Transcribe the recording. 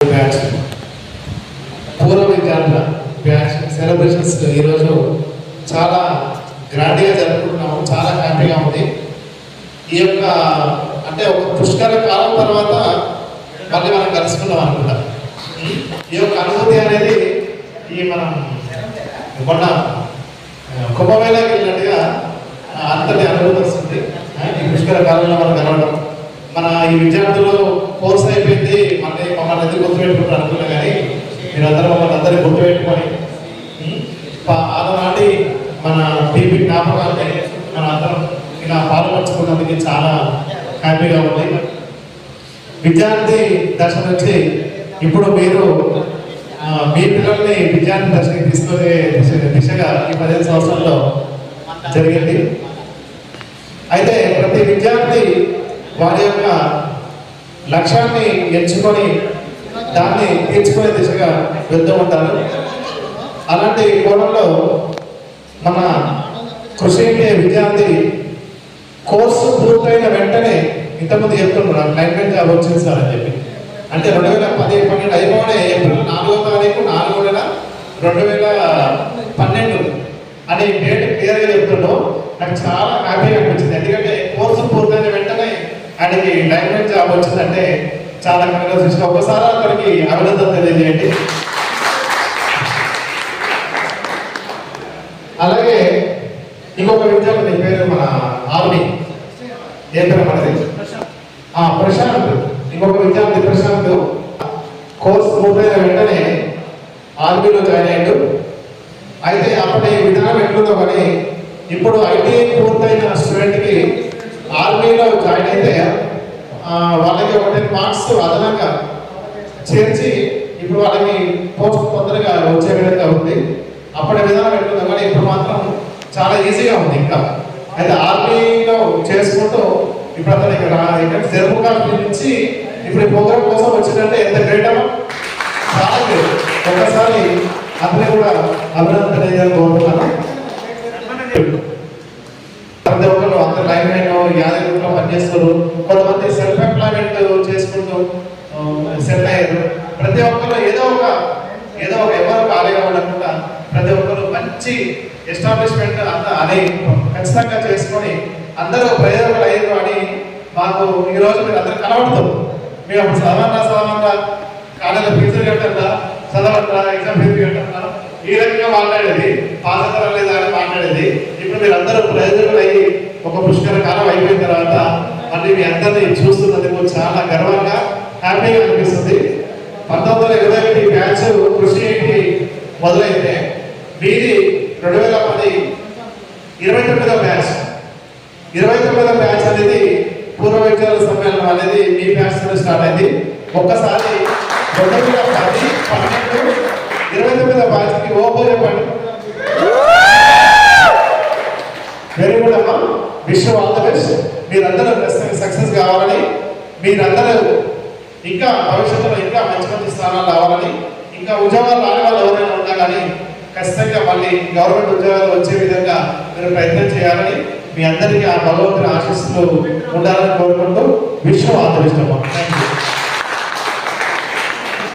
Batch పూర్వ విద్యార్థుల batch celebrations ఈరోజు చాలా గ్రాండ్గా జరుపుకుంటున్నాము చాలా హ్యాపీగా ఉంది. ఈ యొక్క అంటే ఒక పుష్కర కాలం తర్వాత మళ్ళీ మనం కలుసుకున్నాం అనుకుంటా. ఈ యొక్క అనుభూతి అనేది ఈ మనం మొన్న కుంభమేళకి వెళ్ళినట్టుగా అంతటి అనుభూతి వస్తుంది. ఈ పుష్కర కాలంలో మనం కలవడం. మన ఈ విద్యార్థులు కోర్స్ అయిపోయింది మళ్ళీ మమ్మల్ని ఎందుకు గుర్తుపెట్టుకుంటారు అనుకున్నా కానీ మీరందరూ మమ్మల్ని అందరినీ గుర్తుపెట్టుకొని ఉం, ఆనాటి మన టీవీ జ్ఞాపకాన్ని మన అందరం ఇలా పాల్పంచుకున్నందుకు చాలా హ్యాపీగా ఉంది. విద్యార్థి దశ నుంచి ఇప్పుడు మీరు మీ పిల్లల్ని విద్యార్థి దశకి తీసుకునే దిశగా ఈ పదిహేను సంవత్సరాల్లో జరిగింది. అయితే ప్రతి విద్యార్థి వారి యొక్క లక్ష్యాన్ని ఎంచుకొని దాన్ని తీర్చుకునే దిశగా వెళ్తూ ఉంటారు. అలాంటి కోణంలో మన కృషి విద్యార్థి కోర్సు పూర్తయిన వెంటనే ఇంతకుముందు చెప్తున్నారు క్లైమేట్ జాబ్ వచ్చింది సార్ అని చెప్పి. అంటే రెండు వేల పది పన్నెండు అయిపోయిన ఏప్రిల్ నాలుగో తారీఖు నాలుగు నెల రెండు వేల పన్నెండు అనే డేట్ క్లియర్గా చెప్తున్నాడు నాకు చాలా హ్యాపీగా అనిపించింది. ఎందుకంటే కోర్సు పూర్తయిన వెంటనే ఆయనకి క్లైమేట్ జాబ్ వచ్చిందంటే చాలా కంగ్రాచులేషన్ ఒకసారి అతనికి అభినందన తెలియజేయండి. అలాగే ఇంకొక విద్యార్థి పేరు మన ఆర్మీ ఏ పేరు మనది? ప్రశాంత్. ఇంకొక విద్యార్థి ప్రశాంత్. కోర్స్ పూర్తయిన వెంటనే ఆర్మీలో జాయిన్ అయ్యాడు. అయితే అప్పటి విధానం ఎట్లుందో కానీ ఇప్పుడు ఐటీఐ పూర్తయిన స్టూడెంట్కి ఆర్మీలో జాయిన్ అయితే వాళ్ళకి ఒక టెన్ మార్క్స్ అదనంగా చేర్చి ఇప్పుడు వాళ్ళకి పోస్ట్ తొందరగా వచ్చే విధంగా ఉంది. అప్పటి విధానం ఎట్లుందో కానీ ఇప్పుడు మాత్రం చాలా ఈజీగా ఉంది ఇంకా. అయితే ఆర్మీలో చేసుకుంటూ ఇప్పుడు అతను ఇక్కడ ఇక్కడ జమ్మూ నుంచి ఇప్పుడు ఈ ప్రోగ్రామ్ కోసం వచ్చిందంటే ఎంత గ్రేట్ అమ్మా. చాలా గ్రేట్ ఒకసారి అతని కూడా అభినందన కోరుతున్నాను. ప్రతి ఒక్కరు అందరు లైన్ లైన్ యాదగిరిలో పనిచేస్తారు కొంతమంది సెల్ఫ్ ఎంప్లాయ్మెంట్ చేసుకుంటూ సెటిల్ అయ్యారు. ప్రతి ఒక్కరు ఏదో ఒక ఏదో ఒక ఎవరు ఖాళీగా ఉండకుండా ప్రతి ఒక్కరు మంచి ఎస్టాబ్లిష్మెంట్ అంతా అనే ఖచ్చితంగా చేసుకొని అందరూ ప్రయోజనాలు అయ్యారు అని మాకు ఈ రోజు మీరు అందరు కనబడుతుంది మేము అప్పుడు చదవన్నా చదవన్నా కాలేజీలో ఫీజులు కట్టన్నా చదవన్నా ఎగ్జామ్ ఫీజులు కట్టన్నా ఈ రకంగా మాట్లాడేది పాస్ అవుతారా లేదా అని మాట్లాడేది. ఇప్పుడు మీరు అందరూ ప్రయోజకులు అయ్యి ఒక పుష్కర కాలం అయిపోయిన తర్వాత మళ్ళీ మీ అందరినీ చూస్తున్నందుకు చాలా గర్వంగా హ్యాపీగా అనిపిస్తుంది. పంతొమ్మిది వందల ఇరవై ఒకటి బ్యాచ్ కృషి మొదలైతే మీది రెండు వేల పది ఇరవై తొమ్మిదో బ్యాచ్ ఇరవై తొమ్మిదో బ్యాచ్ అనేది పూర్వ విద్యాల సమ్మేళనం అనేది మీ బ్యాచ్ స్టార్ట్ అయింది. ఒక్కసారి రెండు వేల పది పన్నెండు ఇరవై తొమ్మిదో బ్యాచ్కి ఓపోయే పని వెరీ గుడ్ అమ్మా. Wish all the best. మీరందరూ సక్సెస్ కావాలని మీరందరూ ఇంకా భవిష్యత్తులో ఇంకా మంచి మంచి స్థానాలు రావాలని ఇంకా ఉద్యోగాలు రాని వాళ్ళు ఎవరైనా ఉన్నా కానీ ఖచ్చితంగా మళ్ళీ గవర్నమెంట్ ఉద్యోగాలు వచ్చే విధంగా మీరు ప్రయత్నం చేయాలని మీ అందరికీ ఆ భగవంతుని ఆశీస్సులు ఉండాలని కోరుకుంటూ విశ్వం ఆదరిస్తాం